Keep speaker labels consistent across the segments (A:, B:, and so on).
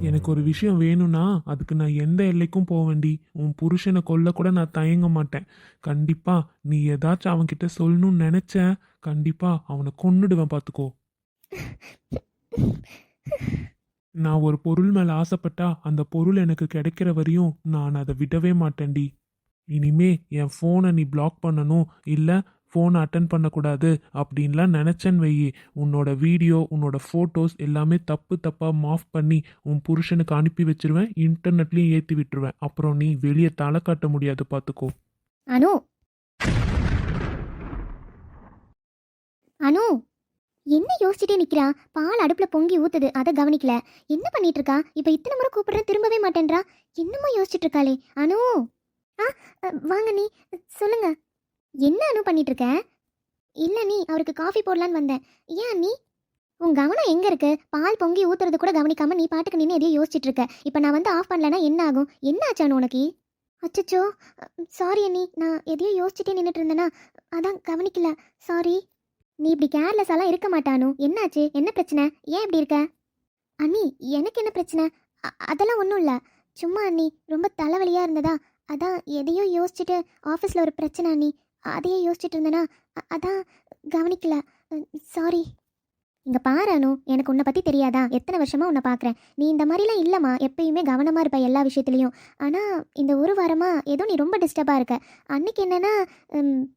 A: எனக்கு ஒரு விஷயம் வேணும்னா அதுக்கு நான் எந்த எல்லைக்கும் போவேண்டி உன் புருஷனை கொல்ல கூட நான் தயங்க மாட்டேன். கண்டிப்பா நீ ஏதாச்சும் அவன்கிட்ட சொல்லணும்னு நினைச்ச கண்டிப்பா அவனை கொன்னுடுவேன் பார்த்துக்கோ நான் ஒரு பொருள் மேல ஆசைப்பட்டா அந்த பொருள் எனக்கு கிடைக்கிற வரையும் நான் அதை விடவே மாட்டேன்டி. இனிமே என் ஃபோனை நீ பிளாக் பண்ணணும் இல்லை ஃபோனை அட்டன் பண்ணக்கூடாது அப்படின்லாம் நினச்சேன்னு வெயி. உன்னோட வீடியோ உன்னோட ஃபோட்டோஸ் எல்லாமே தப்பு தப்பாக மாஃப் பண்ணி உன் புருஷனுக்கு அனுப்பி வச்சிருவேன் இன்டர்நெட்லேயும் ஏற்றி விட்டுருவேன். அப்புறம் நீ வெளியே தலை காட்ட முடியாது பார்த்துக்கோ
B: அனு. அனு என்ன யோசிச்சுட்டே நிக்கிறா? பால் அடுப்புல பொங்கி ஊத்துது அதை கவனிக்கல. என்ன பண்ணிட்டு இருக்கா இப்ப இத்தனை முறை கூப்பிடுறேன் திரும்பவே மாட்டேன்றா. என்னமோ யோசிச்சுட்டு இருக்காளே. அனு. ஆ வாங்க நீ சொல்லுங்க. என்ன அனு பண்ணிட்டு இருக்க இல்ல நீ அவருக்கு காஃபி போடலான்னு வந்தேன். ஏன் நீ உன் கவனம் எங்க இருக்கு? பால் பொங்கி ஊத்துறது கூட கவனிக்காம நீ பாட்டுக்கு நின்று எதையோ யோசிச்சுட்டு இருக்க. இப்ப நான் வந்து ஆஃப் பண்ணலனா என்ன ஆகும்? என்ன ஆச்சானு உனக்கு? அச்சச்சோ. சாரி அண்ணி நான் எதையோ யோசிச்சுட்டே நின்றுட்டு இருந்தேனா அதான் கவனிக்கல. சாரி நீ இப்படி கேர்லெஸ்ஸாலாம் இருக்க மாட்டானு என்னாச்சு? என்ன பிரச்சனை? ஏன் இப்படி இருக்க? அண்ணி எனக்கு என்ன பிரச்சனை? அ- அதெல்லாம் ஒன்றும் இல்லை. சும்மா அண்ணி ரொம்ப தலைவலியாக இருந்ததா? அதான் எதையோ யோசிச்சுட்டு ஆஃபீஸில் ஒரு பிரச்சனை அண்ணி. அதையே யோசிச்சுட்டு இருந்தேனா அதான் கவனிக்கல. சாரி இங்கே பாரு அனு எனக்கு உன்னை பற்றி தெரியாதா? எத்தனை வருஷமா உன்னை பார்க்குறேன் நீ இந்த மாதிரிலாம் இல்லைம்மா. எப்பயுமே கவனமாக இருப்ப எல்லா விஷயத்துலையும். ஆனால் இந்த ஒரு வாரமாக ஏதோ நீ ரொம்ப டிஸ்டர்பாக இருக்க. அன்னைக்கு என்னென்னா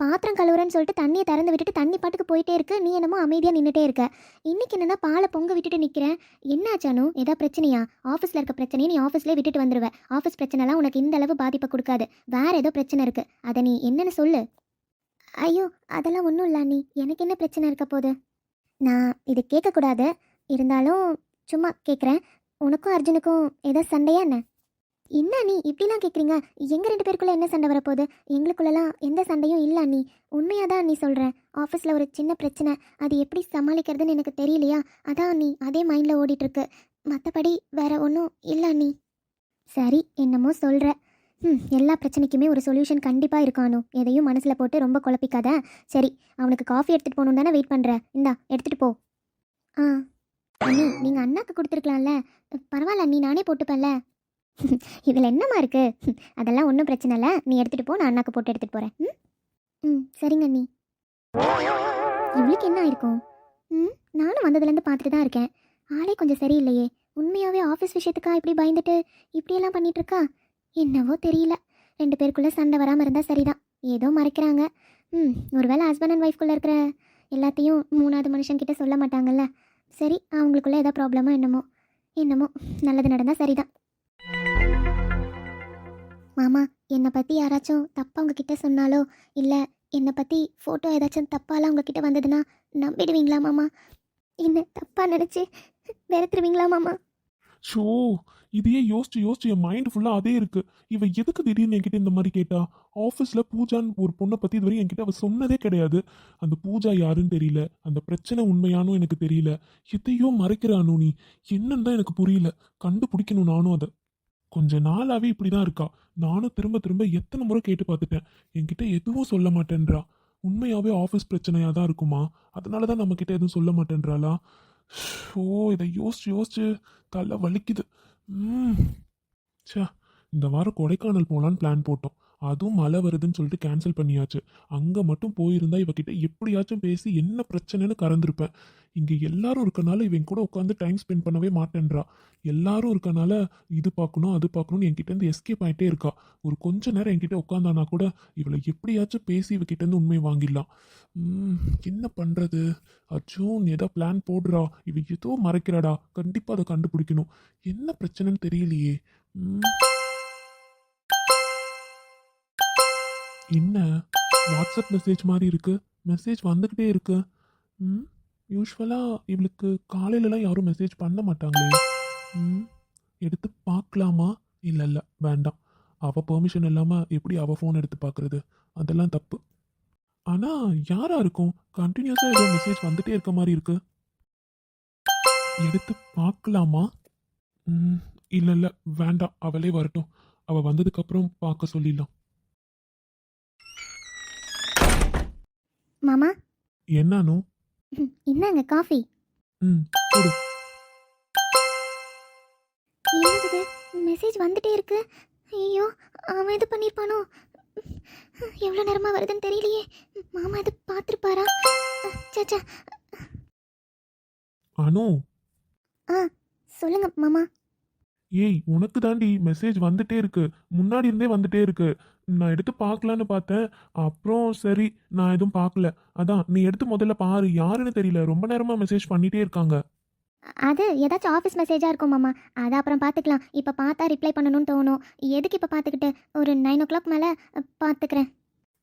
B: பாத்திரம் கழுவுறேன்னு சொல்லிட்டு தண்ணியை திறந்து விட்டுட்டு தண்ணி பாட்டுக்கு போயிட்டே இருக்கு. நீ என்னமோ அமைதியாக நின்றுட்டே இருக்க. இன்றைக்கி என்னென்னா பாலை பொங்க விட்டுட்டு நிற்கிறேன் என்னாச்சானு ஏதா பிரச்சனையா? ஆஃபீஸில் இருக்க பிரச்சனையை நீ ஆஃபீஸ்லேயே விட்டுட்டு வந்துடுவ ஆஃபீஸ் பிரச்சனைலாம் உனக்கு இந்த அளவு பாதிப்பை கொடுக்காது. வேறு ஏதோ பிரச்சனை இருக்குது அதை நீ என்னென்னு சொல்லு. ஐயோ அதெல்லாம் ஒன்றும் இல்லை நீ எனக்கு என்ன பிரச்சனை இருக்க போகுது? நான் இது கேட்கக்கூடாது. இருந்தாலும் சும்மா கேட்குறேன் உனக்கும் அர்ஜுனுக்கும் ஏதோ சண்டையா என்ன? என்ன நீ இப்படிலாம் கேட்குறீங்க எங்கள் ரெண்டு பேருக்குள்ளே என்ன சண்டை வரப்போகுது? எங்களுக்குள்ளலாம் எந்த சண்டையும் இல்லை நீ உண்மையாக தான் நீ சொல்கிறேன் ஆஃபீஸில் ஒரு சின்ன பிரச்சனை. அது எப்படி சமாளிக்கிறதுன்னு எனக்கு தெரியலையா? அதான் நீ அதே மைண்டில் ஓடிட்டுருக்கு மற்றபடி வேற ஒன்றும் இல்லை நீ சரி என்னமோ சொல்கிற ம் எல்லா பிரச்சனைக்குமே ஒரு சொல்யூஷன் கண்டிப்பாக இருக்கானோ எதையும் மனசில் போட்டு ரொம்ப குழப்பிக்காத. சரி அவனுக்கு காஃபி எடுத்துகிட்டு போகணும் தானே வெயிட் பண்ணுறேன் இந்தா எடுத்துகிட்டு போ. ஆ. அண்ணி நீங்கள் அண்ணாக்கு கொடுத்துருக்கலாம்ல. பரவாயில்ல நீ நானே போட்டுப்பேன்ல. இதில் என்னம்மா இருக்குது அதெல்லாம் ஒன்றும் பிரச்சனை இல்லை. நீ எடுத்துகிட்டு போ நான் அண்ணாக்கு போட்டு எடுத்துகிட்டு போகிறேன் ம்? ம் சரிங்க அண்ணி. இவளுக்கு என்ன ஆயிருக்கும்? ம் நானும் வந்ததுலேருந்து பார்த்துட்டு தான் இருக்கேன். ஆளே கொஞ்சம் சரியில்லையே. உண்மையாகவே ஆஃபீஸ் விஷயத்துக்கா இப்படி பயந்துட்டு இப்படியெல்லாம் பண்ணிகிட்ருக்கா என்னவோ தெரியல. ரெண்டு பேருக்குள்ளே சண்டை வராமல் இருந்தால் சரிதான். ஏதோ மறைக்கிறாங்க. ம் ஒருவேளை ஹஸ்பண்ட் அண்ட் ஒய்ஃப்குள்ளே இருக்கிற எல்லாத்தையும் மூணாவது மனுஷன்கிட்ட சொல்ல மாட்டாங்கல்ல? சரி அவங்களுக்குள்ள ஏதோ ப்ராப்ளமோ என்னமோ? என்னமோ நல்லது நடந்தால் சரிதான். மாமா என்னை பற்றி யாராச்சும் தப்பாக உங்ககிட்ட சொன்னாலோ? இல்லை என்னை பற்றி ஃபோட்டோ ஏதாச்சும் தப்பாலாம் உங்ககிட்ட வந்ததுன்னா நம்பிடுவீங்களா மாமா? என்ன தப்பாக நினச்சி வெறுத்துருவீங்களா மாமா?
A: ஷோ இதையே யோசிச்சு யோசிச்சு என் மைண்ட் ஃபுல்லாக அதே இருக்கு. இவ எதுக்கு திடீர்னு என்கிட்ட இந்த மாதிரி கேட்டா? ஆஃபீஸில் பூஜான்னு ஒரு பொண்ணை பற்றி இதுவரை என்கிட்ட அவள் சொன்னதே கிடையாது. அந்த பூஜா யாருன்னு தெரியல. அந்த பிரச்சனை உண்மையானோ எனக்கு தெரியல. எதையோ மறைக்கிறானோ நீ என்னன்னு தான் எனக்கு புரியல. கண்டுபிடிக்கணும் நானும் அதை. கொஞ்ச இப்படி தான் இருக்கா. நானும் திரும்ப திரும்ப எத்தனை முறை கேட்டு பார்த்துட்டேன். என்கிட்ட எதுவும் சொல்ல மாட்டேன்றா. உண்மையாகவே ஆஃபீஸ் பிரச்சனையாக தான் இருக்குமா? அதனால தான் நம்மக்கிட்ட எதுவும் சொல்ல மாட்டேன்றாளா? ஓ இதை யோசிச்சு யோசிச்சு தலை வலிக்குது. ம். சே இந்த வாரம் கொடைக்கானல் போகலான்னு பிளான் போட்டோம். அதுவும் மழை வருதுன்னு சொல்லிட்டு கேன்சல் பண்ணியாச்சு. அங்கே மட்டும் போயிருந்தா இவகிட்ட எப்படியாச்சும் பேசி என்ன பிரச்சனைன்னு கறந்துருப்பேன். இங்கே எல்லாரும் இருக்கனால இவன் கூட உட்காந்து டைம் ஸ்பெண்ட் பண்ணவே மாட்டேன்றா. எல்லாரும் இருக்கனால இது பார்க்கணும் அது பார்க்கணும்னு என்கிட்ட இருந்து எஸ்கேப் ஆகிட்டே இருக்கா. ஒரு கொஞ்ச நேரம் என்கிட்ட உட்காந்தானா கூட இவளை எப்படியாச்சும் பேசி இவகிட்ட இருந்து உண்மை வாங்கிடலாம். என்ன பண்ணுறது அர்ஜுன் ஏதோ பிளான் போடுறா. இவ ஏதோ மறைக்கிறாடா. கண்டிப்பாக அதை கண்டுபிடிக்கணும். என்ன பிரச்சனைன்னு தெரியலையே. என்ன? வாட்ஸ்அப் மெசேஜ் மாதிரி இருக்கு. மெசேஜ் வந்துக்கிட்டே இருக்கு. ம் யூஸ்வலாக இவளுக்கு காலையிலலாம் யாரும் மெசேஜ் பண்ண மாட்டாங்களே. ம் எடுத்து பார்க்கலாமா? இல்லை இல்லை வேண்டாம். அவள் பெர்மிஷன் இல்லாமல் எப்படி அவள் ஃபோன் எடுத்து பார்க்குறது? அதெல்லாம் தப்பு. ஆனால் யாராக இருக்கும்? கண்டினியூஸாக ஏதோ மெசேஜ் வந்துகிட்டே இருக்க மாதிரி இருக்கு. எடுத்து பார்க்கலாமா? ம் இல்லை இல்லை வேண்டாம். அவளே வரட்டும். அவள் வந்ததுக்கப்புறம் பார்க்க சொல்லிடலாம்.
B: மாமா?
A: என்னன்னு
B: ம், இந்தாங்க காஃபி.
A: ம் கொடு.
B: மெசேஜ் வந்துட்டே இருக்கு. ஐயோ அவன் இது பண்ணியிருப்பானோ எவ்வளோ நேரமாக வருதுன்னு தெரியலையே. மாமா இது பார்த்துருப்பாரா? சச்சா.
A: அனு?
B: சொல்லுங்க மாமா.
A: ஏய் உனக்கு தாண்டி மெசேஜ் வந்துட்டே இருக்கு. முன்னாடி இருந்தே வந்துட்டே இருக்கு. நான் எடுத்து பார்க்கலான்னு பார்த்தேன். அப்புறம் சரி நான் எதுவும் பார்க்கல. அதான் நீ எடுத்து முதல்ல பாரு யாருன்னு தெரியல. ரொம்ப நேரமா மெசேஜ் பண்ணிட்டே இருக்காங்க.
B: அது ஏதாச்சும் ஆஃபீஸ் மெசேஜாக இருக்கும் மாமா. அதை அப்புறம் பார்த்துக்கலாம். இப்போ பார்த்தா ரிப்ளை பண்ணணும்னு தோணும். எதுக்கு இப்போ பார்த்துக்கிட்டு? ஒரு நைன் ஓ கிளாக் மேலே பார்த்துக்கிறேன்.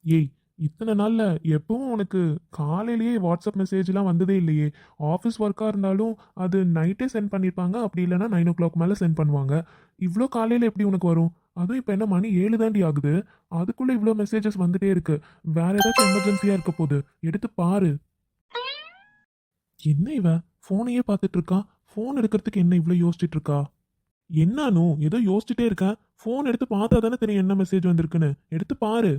A: ஏய் இத்தனை நாள்ல எப்பவும் உனக்கு காலையிலேயே வாட்ஸ்அப் மெசேஜ்லாம் வந்ததே இல்லையே. ஆஃபீஸ் ஒர்க்காக இருந்தாலும் அது நைட்டே சென்ட் பண்ணியிருப்பாங்க அப்படி இல்லைன்னா நைன் ஓ கிளாக் மேலே சென்ட் பண்ணுவாங்க. இவ்வளோ காலையில் எப்படி உனக்கு வரும்? அதுவும் இப்போ என்ன மணி ஏழு தாண்டி ஆகுது. அதுக்குள்ளே இவ்வளோ மெசேஜஸ் வந்துட்டே இருக்கு. வேற ஏதாச்சும் எமர்ஜென்சியாக இருக்க போகுது. எடுத்து பாரு. என்ன இவன் ஃபோனையே பார்த்துட்டு இருக்கா ஃபோன் எடுக்கிறதுக்கு என்ன இவ்வளோ யோசிச்சுட்டு இருக்கா என்னானு ஏதோ யோசிச்சுட்டே இருக்கேன் ஃபோன் எடுத்து பார்த்தா தானே தெரியும் என்ன மெசேஜ் வந்திருக்குன்னு. எடுத்து பாரு.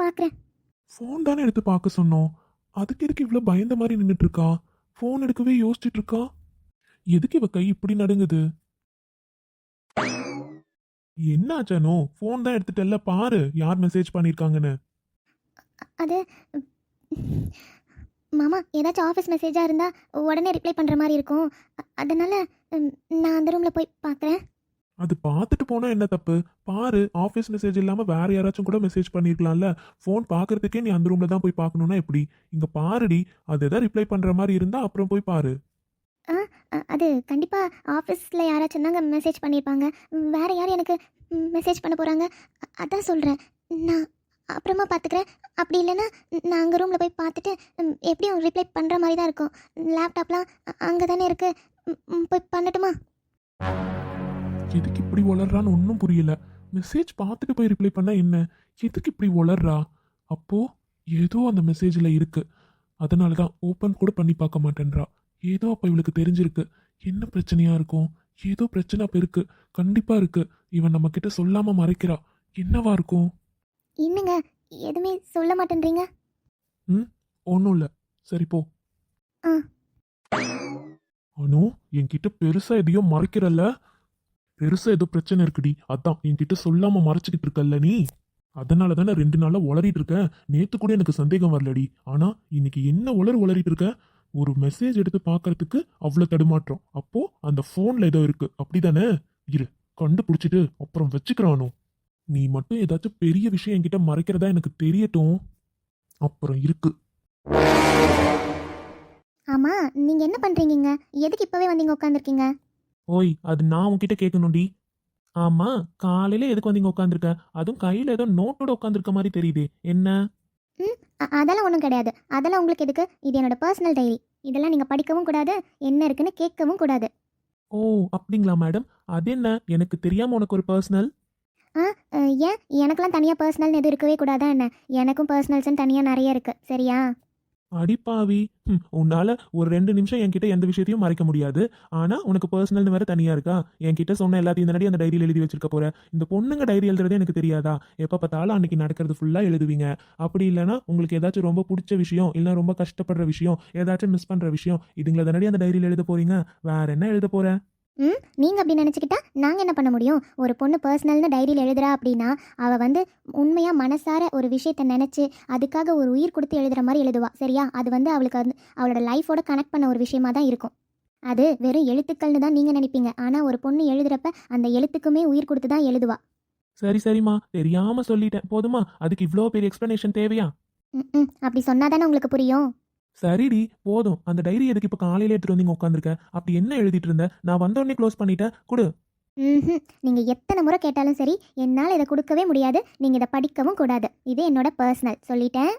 B: பார்க்குறேன்
A: ஃபோன் தானே எடுத்து பார்க்க சொன்னோம். அதுக்கு எதுக்கு இவ்வளோ பயந்த மாதிரி நின்றுட்டு இருக்கா ஃபோன் எடுக்கவே யோசிச்சுட்டு இருக்கா எதுக்கு இவ கை இப்படி நடுங்குது? என்னாச்சானோ ஃபோன் தான் எடுத்துட்டல்ல பாரு. யார் மெசேஜ் பண்ணியிருக்காங்கன்னு
B: அது மாமா ஏதாச்சும் ஆஃபீஸ் மெசேஜாக இருந்தால் உடனே ரிப்ளை பண்ணுற மாதிரி இருக்கும். அதனால நான் அந்த ரூமில் போய் பார்க்குறேன்
A: அது பார்த்துட்டு போனா என்ன தப்பு? பாரு ஆஃபீஸ் மெசேஜ் இல்லாமல் வேற யாராச்சும் கூட மெசேஜ் பண்ணிருக்கலாம்ல. ஃபோன் பார்க்கறதுக்கே நீ அந்த ரூம்ல தான் போய் பார்க்கணும்னா எப்படி? இங்க பாருடி அது எதாவது ரிப்ளை பண்ற மாதிரி இருந்தா அப்புறம் போய் பாரு.
B: அது கண்டிப்பாக ஆஃபீஸில் யாராச்சும் தாங்க மெசேஜ் பண்ணியிருப்பாங்க வேறு யார் எனக்கு மெசேஜ் பண்ண போகிறாங்க அதான் சொல்கிறேன் நான் அப்புறமா பார்த்துக்கிறேன் அப்படி இல்லைன்னா நான் அங்கே ரூமில் போய் பார்த்துட்டு எப்படியும் ரிப்ளை பண்ணுற மாதிரி தான் இருக்கும். லேப்டாப்லாம் அங்கே தானே இருக்குது போய் பண்ணட்டுமா?
A: எதுக்கு இப்படி வளர்றான்னு ஒன்றும் புரியல. மெசேஜ் பார்த்துட்டு போய் ரிப்ளை பண்ணா என்ன? எதுக்கு இப்படி வளர்றா? அப்போ ஏதோ அந்த மெசேஜில் இருக்கு. அதனால தான் ஓப்பன் கூட பண்ணி பார்க்க மாட்டேன்றா. ஏதோ அப்போ இவளுக்கு தெரிஞ்சிருக்கு. என்ன பிரச்சனையா இருக்கும்? ஏதோ பிரச்சனை அப்போ இருக்கு. கண்டிப்பா இருக்கு. இவன் நம்ம கிட்ட சொல்லாம மறைக்கிறா. என்னவா இருக்கும்?
B: என்னங்க? எதுவுமே சொல்ல மாட்டேன்றீங்க?
A: ஒன்றும் இல்லை. சரி போ. அனு என்கிட்ட பெருசா எதையோ மறைக்கிறல்ல? பெருசா ஏதோ பிரச்சனை இருக்குடி. அதான் என்கிட்ட சொல்லாம மறைச்சிக்கிட்டு இருக்கல்ல நீ? அதனால தானே ரெண்டு நாளா உளறிட்டு இருக்க? நேத்து கூட எனக்கு சந்தேகம் வரலடி. ஆனா இன்னைக்கு என்ன உளறு உளறிட்டு இருக்க? ஒரு மெசேஜ் எடுத்து பார்க்கறதுக்கு அவ்வளோ தடுமாற்றம். அப்போ அந்த போன்ல ஏதோ இருக்கு. அப்படிதானே? இரு கண்டுபிடிச்சிட்டு அப்புறம் வச்சுக்கிறானோ? நீ மட்டும் ஏதாச்சும் பெரிய விஷயம் என்கிட்ட மறைக்கிறதா எனக்கு தெரியட்டும். அப்புறம் இருக்கு.
B: ஆமாம் நீங்கள் என்ன பண்ணுறீங்க எதுக்கு இப்போவே வந்தீங்க உட்காந்துருக்கீங்க
A: ஓய் அது நான் உன்கிட்ட கேட்கணும்டி. ஆமா காலையில எதுக்கு வந்தீங்க உட்காந்துருக்க அதுவும் கையில ஏதோ நோட்டோட உட்காந்துருக்க மாதிரி தெரியுதே. என்ன?
B: அ- அதெல்லாம் ஒன்றும் கிடையாது. அதெல்லாம் உங்களுக்கு எதுக்கு? இது என்னோட பர்சனல் டைரி இதெல்லாம் நீங்கள் படிக்கவும் கூடாது என்ன இருக்குன்னு கேட்கவும் கூடாது.
A: ஓ அப்படிங்களா மேடம்? அது என்ன? எனக்கு தெரியாம உனக்கு ஒரு பர்சனல்
B: அ, ஏன்? எனக்கெல்லாம் தனியாக பர்சனல்னு எதுவும் இருக்கவே கூடாதா என்ன? எனக்கும் பர்சனல்ஸ்னு தனியாக நிறைய இருக்குது சரியா?
A: அடிப்பாவி ம், உன்னால ஒரு ரெண்டு நிமிஷம் என்கிட்ட எந்த விஷயத்தையும் மறைக்க முடியாது. ஆனா உனக்கு பர்சனல்னு வேற தனியா இருக்கா? என்கிட்ட சொன்ன எல்லாத்தையும் தானடி அந்த டைரியில் எழுதி வச்சிருக்க போற. இந்த பொண்ணுங்க டைரி எழுதுறதே எனக்கு தெரியாதா? எப்ப பார்த்தாலும் அன்னைக்கு நடக்கிறது ஃபுல்லா எழுதுவீங்க. அப்படி இல்லைன்னா உங்களுக்கு ஏதாச்சும் ரொம்ப பிடிச்ச விஷயம் இல்லை ரொம்ப கஷ்டப்படுற விஷயம் ஏதாச்சும் மிஸ் பண்ற விஷயம் இதுங்களை தானடி அந்த டைரியில் எழுத போறீங்க? வேற என்ன எழுத போற?
B: ம்? நீங்கள் அப்படி நினச்சிக்கிட்டா நாங்கள் என்ன பண்ண முடியும்? ஒரு பொண்ணு பர்சனல்னு டைரியில் எழுதுறா அப்படின்னா அவள் வந்து உண்மையாக மனசார ஒரு விஷயத்தை நினச்சி அதுக்காக ஒரு உயிர் கொடுத்து எழுதுகிற மாதிரி எழுதுவா. சரியா? அது வந்து அவளுக்கு வந்து அவளோட லைஃபோட கனெக்ட் பண்ண ஒரு விஷயமா தான் இருக்கும். அது வெறும் எழுத்துக்கள்னு தான் நீங்கள் நினைப்பீங்க. ஆனால் ஒரு பொண்ணு எழுதுறப்ப அந்த எழுத்துக்குமே உயிர் கொடுத்து தான் எழுதுவா.
A: சரி சரிம்மா. தெரியாம சொல்லிட்டேன். போதுமா? அதுக்கு இவ்வளோ பெரிய எக்ஸ்பிளனேஷன் தேவையா?
B: ம் ம். அப்படி சொன்னால் தானே உங்களுக்கு புரியும்?
A: சரிடி போதும். அந்த டைரி எதுக்கு இப்போ காலையில எடுத்துட்டு வந்தீங்க உட்காந்துருக்க அப்படி என்ன எழுதிட்டு இருந்த? நான் வந்த உடனே க்ளோஸ் பண்ணிட்டேன் கொடு.
B: ம் நீங்கள் எத்தனை முறை கேட்டாலும் சரி என்னால் இதை கொடுக்கவே முடியாது. நீங்கள் இதை படிக்கவும் கூடாது. இது என்னோட பர்சனல் சொல்லிட்டேன்.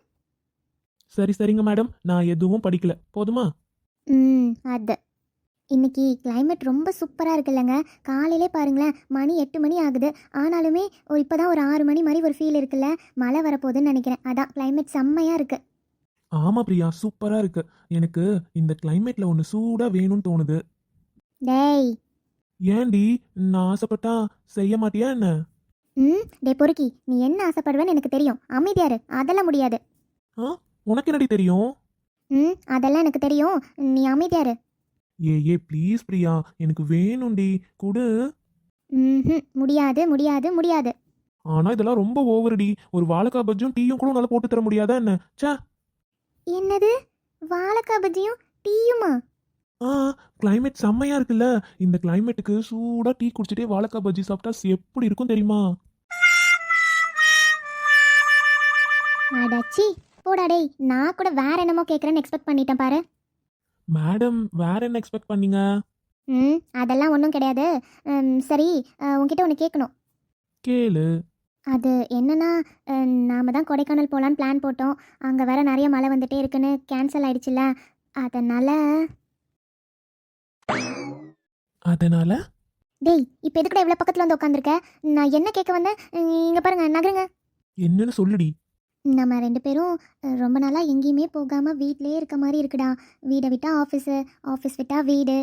A: சரி சரிங்க மேடம் நான் எதுவும் படிக்கல. போதுமா?
B: ம் அது. இன்னைக்கு climate ரொம்ப சூப்பராக இருக்குல்லங்க. காலையிலே பாருங்களேன் மணி எட்டு மணி ஆகுது. ஆனாலுமே ஒரு இப்போ தான் ஒரு ஆறு மணி மாதிரி ஒரு ஃபீல் இருக்குல்ல. மழை வரப்போகுதுன்னு நினைக்கிறேன். அதான் climate செம்மையாக இருக்குது
A: ஆமா பிரியா சூப்பரா இருக்கு. எனக்கு இந்த கிளைமேட்ல ஒன்று சூடா வேணும்னு தோணுது.
B: டேய்.
A: ஏன்டி நான் ஆசைப்பட்டா செய்ய மாட்டியா என்ன?
B: ம் டே பொறுக்கி நீ என்ன ஆசைப்படுவேன்னு எனக்கு தெரியும். அமைதியாரு அதெல்லாம் முடியாது.
A: உனக்கு என்னடி தெரியும்?
B: ம் அதெல்லாம் எனக்கு தெரியும். நீ அமைதியாரு
A: ஏ ஏ ப்ளீஸ் பிரியா எனக்கு வேணும்டி. கொடு.
B: ம்ஹும். முடியாது முடியாது முடியாது.
A: ஆனா இதெல்லாம் ரொம்ப ஓவர்டி ஒரு வாழைக்காய் பஜ்ஜும் டீயும் கூட நல்லா போட்டு தர முடியாதா என்ன? ச்சே.
B: என்னது? வாழைக்காய் பஜ்ஜியும் டீயுமா?
A: ஆ கிளைமேட் செம்மையா இருக்குல்ல. இந்த கிளைமேட்டுக்கு சூடா டீ குடிச்சிட்டே வாழைக்காய் பஜ்ஜி சாப்பிட்டா எப்படி இருக்கும் தெரியுமா?
B: அடச்சி போடா டேய் நான் கூட வேற என்னமோ கேட்குறேன்னு எக்ஸ்பெக்ட் பண்ணிட்டேன் பாரு.
A: மேடம் வேற என்ன எக்ஸ்பெக்ட் பண்ணீங்க?
B: ம் அதெல்லாம் ஒன்றும் கிடையாது. ம், சரி அஹ், உன்கிட்ட ஒன்று கேட்கணும்
A: கேளு.
B: அது என்னன்னா நாம தான் கொடைக்கானல் போகலான்னு பிளான் போட்டோம். அங்கே வேற நிறைய மழை வந்துட்டே இருக்குன்னு கேன்சல் ஆயிடுச்சுல. அதனால
A: அதனால?
B: டேய் இப்போ எதுக்குடா இவ்வளோ பக்கத்தில் வந்து உட்காந்துருக்க நான் என்ன கேட்க வந்தேன்? இங்கே பாருங்க நகருங்க.
A: என்னன்னு சொல்லுடி.
B: நம்ம ரெண்டு பேரும் ரொம்ப நாளாக எங்கேயுமே போகாமல் வீட்டிலே இருக்க மாதிரி இருக்குடா. வீடை விட்டால் ஆஃபீஸு ஆஃபீஸ் விட்டால் வீடு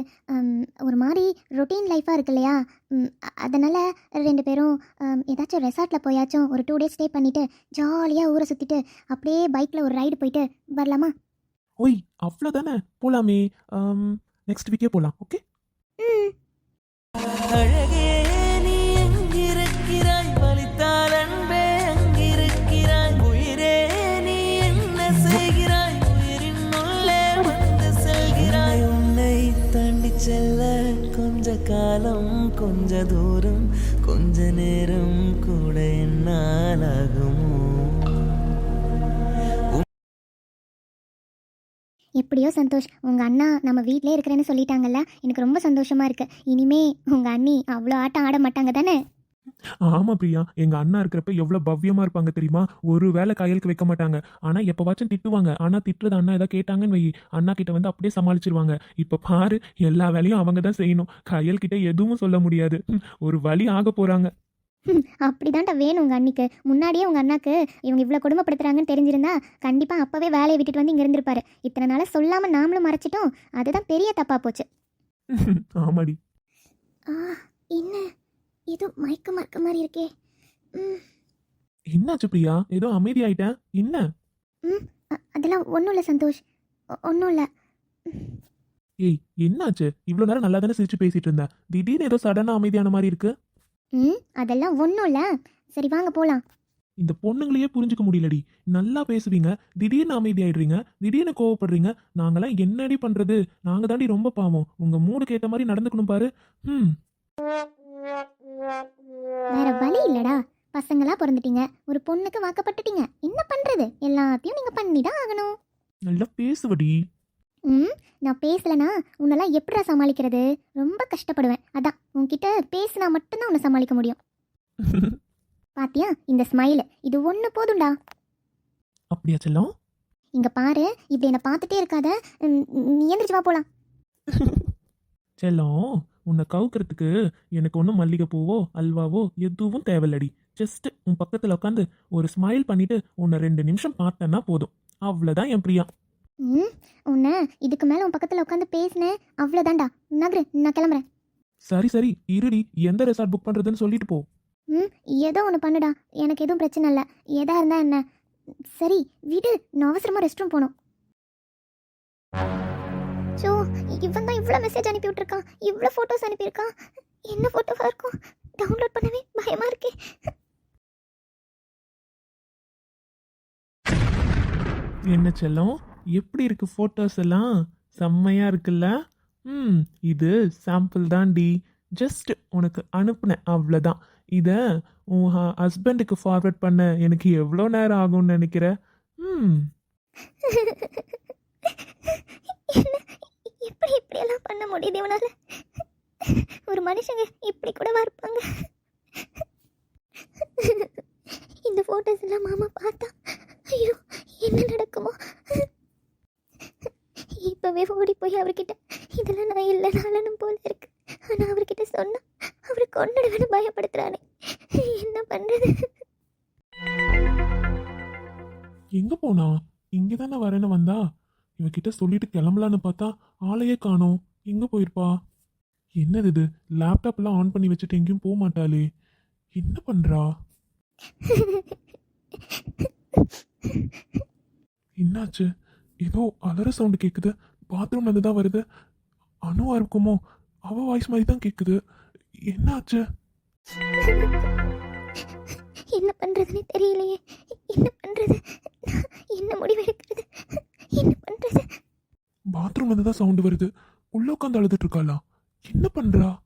B: ஒரு மாதிரி ரொட்டீன் லைஃபாக இருக்கு இல்லையா? அதனால் ரெண்டு பேரும் ஏதாச்சும் ரெசார்ட்டில் போயாச்சும் ஒரு டூ டேஸ் ஸ்டே பண்ணிவிட்டு ஜாலியாக ஊரை சுற்றிட்டு அப்படியே பைக்கில் ஒரு ரைடு போயிட்டு வரலாமா?
A: ஓய் அவ்வளோதானே போலாமே. நெக்ஸ்ட் வீக்கே போலாம் ஓகே
B: ம்.
C: அழகே கொஞ்ச காலம் கொஞ்ச தூரம் கொஞ்ச நேரம் கூட என்னால்
B: எப்படியோ சந்தோஷ் உங்கள் அண்ணா நம்ம வீட்டிலே இருக்கிறேன்னு சொல்லிட்டாங்கல்ல எனக்கு ரொம்ப சந்தோஷமாக இருக்குது இனிமே உங்கள் அண்ணி அவ்வளோ ஆட்டம் ஆட மாட்டாங்க தானே?
A: ஆமா பிரியா எங்க அண்ணா இருக்கிறப்ப எவ்வளவு பவ்யமா இருப்பாங்க தெரியுமா? ஒரு வேலை கையலுக்கு வைக்க மாட்டாங்க. ஆனா எப்பவாச்சும் திட்டுவாங்க. ஆனா திட்டுறது அண்ணா ஏதாவது கேட்டாங்கன்னு வை. அண்ணா கிட்ட வந்து அப்படியே சமாளிச்சிருவாங்க. இப்ப பாரு எல்லா வேலையும் அவங்க தான் செய்யணும். கையல் கிட்ட எதுவும் சொல்ல முடியாது. ஒரு வழி ஆக போறாங்க.
B: அப்படிதான்டா வேணும் உங்கள் அண்ணிக்கு. முன்னாடியே உங்கள் அண்ணாக்கு இவங்க இவ்வளோ கொடுமைப்படுத்துறாங்கன்னு தெரிஞ்சிருந்தா கண்டிப்பாக அப்போவே வேலையை விட்டுட்டு வந்து இங்கே இருந்திருப்பாரு. இத்தனை நாளாக சொல்லாமல் நாமளும் மறைச்சிட்டோம். அதுதான் பெரிய தப்பாக போச்சு.
A: ஆமாடி.
B: என்ன? ஏதோ மயக்கமாக இருக்க மாதிரி இருக்கே. ம்.
A: என்னாச்சு பிரியா? ஏதோ அமைதி ஆயிட்டேன் என்ன
B: அ- அதெல்லாம் ஒன்றும் இல்லை சந்தோஷ். ஒன்றும் இல்லை.
A: ஏய் என்னாச்சு? இவ்வளவு நேரம் நல்லா தானே சிரிச்சு பேசிட்டு இருந்த திடீர்னு ஏதோ சடனா அமைதியான மாதிரி இருக்கு.
B: ம் அதெல்லாம் ஒன்றும் இல்லை. சரி வாங்க போகலாம்
A: இந்த பொண்ணுங்களையே புரிஞ்சுக்க முடியலடி. நல்லா பேசுவீங்க. திடீர்னு அமைதி ஆயிடுறீங்க திடீர்னு கோவப்படுறீங்க. நாங்கெல்லாம் என்னடி பண்றது? நாங்க தாண்டி ரொம்ப பாவம். உங்க மூடுக்கு ஏத்த மாதிரி நடந்துக்கணும் பாரு. ம்.
B: வேற வழி இல்லடா. பசங்களா பிறந்துட்டீங்க. ஒரு பொண்ணுக்கு வாக்கப்பட்டுட்டீங்க. என்ன பண்ணுறது எல்லாத்தையும் நீங்கள் பண்ணி தான் ஆகணும்.
A: நல்லா பேசுவடி.
B: ம் நான் பேசலனா உன்னெல்லாம் எப்படிடா சமாளிக்கிறது? ரொம்ப கஷ்டப்படுவேன். அதான் உன்கிட்ட பேசினா மட்டும்தான் உன்னை சமாளிக்க முடியும். பாத்தியா இந்த ஸ்மைல் இது ஒன்று போதும்டா.
A: அப்படியா செல்லம்?
B: இங்க பாரு இப்படி என்னை பார்த்துட்டே இருக்காத. நீ எந்திரிச்சு வா போலாம்.
A: செல்லம் உன்னை கவுக்கிறதுக்கு எனக்கு ஒன்றும் மல்லிகை பூவோ அல்வாவோ எதுவும் தேவையில்லடி. ஜஸ்ட் உன் பக்கத்தில் உட்காந்து ஒரு ஸ்மைல் பண்ணிட்டு உன்னை ரெண்டு நிமிஷம் பார்த்தேன்னா போதும். அவ்வளோதான் என் பிரியா.
B: ம் உன்னை இதுக்கு மேலே உன் பக்கத்தில் உட்காந்து பேசினேன். அவ்வளோதான்டா நகரு நான் கிளம்புறேன்.
A: சரி சரி. இருடி. எந்த ரெசார்ட் புக் பண்ணுறதுன்னு சொல்லிட்டு போ.
B: ம் ஏதோ ஒன்று பண்ணுடா. எனக்கு எதுவும் பிரச்சனை இல்லை. எதா இருந்தா என்ன? சரி விடு. நான் அவசரமாக ரெஸ்ட் ரூம் போகணும். ஸோ இவன் தான் இவ்வளோ மெசேஜ் அனுப்பி விட்டுருக்கான். இவ்வளோ ஃபோட்டோஸ் அனுப்பியிருக்கான். என்ன ஃபோட்டோவாக இருக்கும்? டவுன்லோட் பண்ணவே பயமாக இருக்கே.
A: என்ன செல்லம்? எப்படி இருக்கு ஃபோட்டோஸ் எல்லாம்? செம்மையா இருக்குல்ல? ம் இது சாம்பிள் தான்டி ஜஸ்ட் உனக்கு அனுப்புனேன் அவ்வளோதான் இதை உன் ஹஸ்பண்டுக்கு ஃபார்வர்ட் பண்ண எனக்கு எவ்வளோ நேரம் ஆகும்னு நினைக்கிற? ம்.
B: எப்படி இப்படியெல்லாம் பண்ண முடியுது இவனால். ஒரு மனுஷங்க இப்படி கூடவா இருப்பாங்க இந்த ஃபோட்டோஸ் எல்லாம் மாமா பார்த்தா ஐயோ என்ன நடக்குமோ. இப்போவே ஓடி போய் அவர்கிட்ட இதெல்லாம் நான் இல்லை நாளனும் போல இருக்கு. ஆனால் அவர்கிட்ட சொன்னா அவரை கொண்டுடுவேன்னு பயப்படுத்துறானே. என்ன பண்றது?
A: எங்கே போனா? இங்கே தானே வரேன்னு வந்தா? இவகிட்ட சொல்லிட்டு கிளம்பலான்னு பார்த்தா ஆளையே காணோம். எங்கே போயிருப்பா? என்னது இது? லேப்டாப்லாம் ஆன் பண்ணி வச்சுட்டு எங்கேயும் போக மாட்டாளே. என்ன பண்ணுறா என்னாச்சு? ஏதோ அலற சவுண்டு கேட்குது பாத்ரூம்ல இருந்து தான் வருது. அணுவாக இருக்குமோ? அவ வாய்ஸ் மாதிரி தான் கேட்குது என்னாச்சு?
B: என்ன பண்றதுன்னு தெரியலையே. என்ன பண்றது? என்ன முடிவெடுக்கிறது? என்ன பண்றது?
A: பாத்ரூம்ல இருந்து தான் சவுண்ட் வருது. உள்ள உட்காந்து அழுதுட்டு இருக்காளா என்ன பண்றா?